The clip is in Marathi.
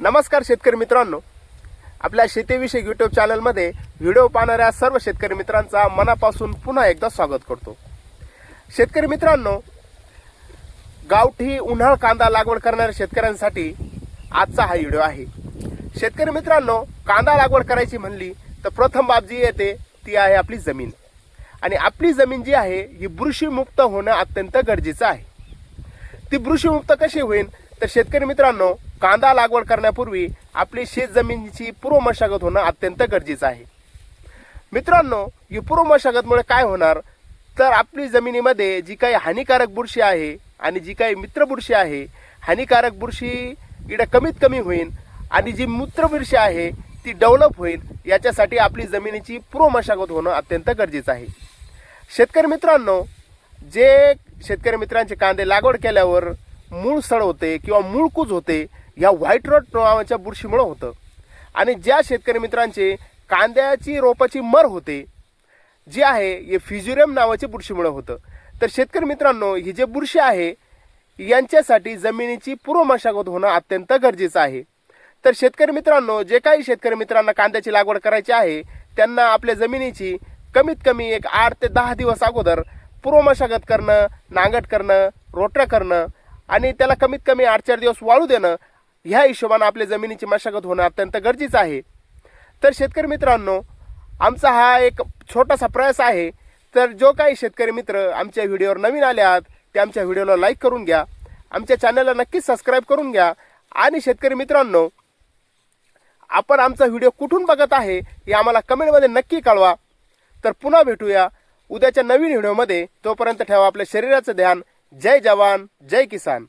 नमस्कार शेतकरी मित्रांनो. आपल्या शेतीविषयी यूट्यूब चॅनलमध्ये व्हिडिओ पाहणाऱ्या सर्व शेतकरी मित्रांचा मनापासून पुन्हा एकदा स्वागत करतो. शेतकरी मित्रांनो गावठी उन्हाळ कांदा लागवड करणाऱ्या शेतकऱ्यांसाठी आजचा हा व्हिडिओ आहे. शेतकरी मित्रांनो कांदा लागवड करायची म्हणली तर प्रथम बाब जी येते ती आहे आपली जमीन. आणि आपली जमीन जी आहे ही बुरशीमुक्त होणं अत्यंत गरजेचं आहे. ती बुरशीमुक्त कशी होईल? तर शेतकरी मित्रांनो कांदा लागवड करण्यापूर्वी आपली शेत जमिनीची पूर्व मशागत होणं अत्यंत गरजेचं आहे. मित्रांनो ही पूर्व मशागतमुळे काय होणार? तर आपली जमिनीमध्ये जी काही हानिकारक बुरशी आहे आणि जी काही मित्र बुरशी आहे हानिकारक बुरशी इकडे कमीत कमी होईल आणि जी मूत्र बुरशी आहे ती डेव्हलप होईल याच्यासाठी आपली जमिनीची पूर्व मशागत होणं अत्यंत गरजेचं आहे. शेतकरी मित्रांनो जे शेतकरी मित्रांचे कांदे लागवड केल्यावर मूळ सड होते किंवा मूळ कूज होते या व्हाईट रोड नावाच्या बुरशीमुळं होतं. आणि ज्या शेतकरी मित्रांचे कांद्याची रोपाची मर होते जी आहे हे फिज्युरियम नावाचे बुरशीमुळं होतं. तर शेतकरी मित्रांनो ही जे बुरशी आहे यांच्यासाठी जमिनीची पूर्व मशागत होणं अत्यंत गरजेचं आहे. तर शेतकरी मित्रांनो जे काही शेतकरी मित्रांना कांद्याची लागवड करायची आहे त्यांना आपल्या जमिनीची कमीत कमी एक आठ ते दहा दिवस अगोदर पूर्व मशागत करणं नांगट करणं रोटऱ्या करणं आणि त्याला कमीत कमी आठ चार दिवस वाळू देणं ह्या हिशोबानं आपल्या जमिनीची मशागत होणं अत्यंत गरजेचं आहे. तर शेतकरी मित्रांनो आमचा हा एक छोटासा प्रयास आहे. तर जो काही शेतकरी मित्र आमच्या व्हिडिओवर नवीन आले आहात ते आमच्या व्हिडिओला लाईक करून घ्या. आमच्या चॅनलला नक्कीच सबस्क्राईब करून घ्या. आणि शेतकरी मित्रांनो आपण आमचा व्हिडिओ कुठून बघत आहे हे आम्हाला कमेंटमध्ये नक्की कळवा. तर पुन्हा भेटूया. उद्याच्या नवीन व्हिडिओमध्ये तोपर्यंत ठेवा आपल्या शरीराचं ध्यान. जय जवान जय किसान.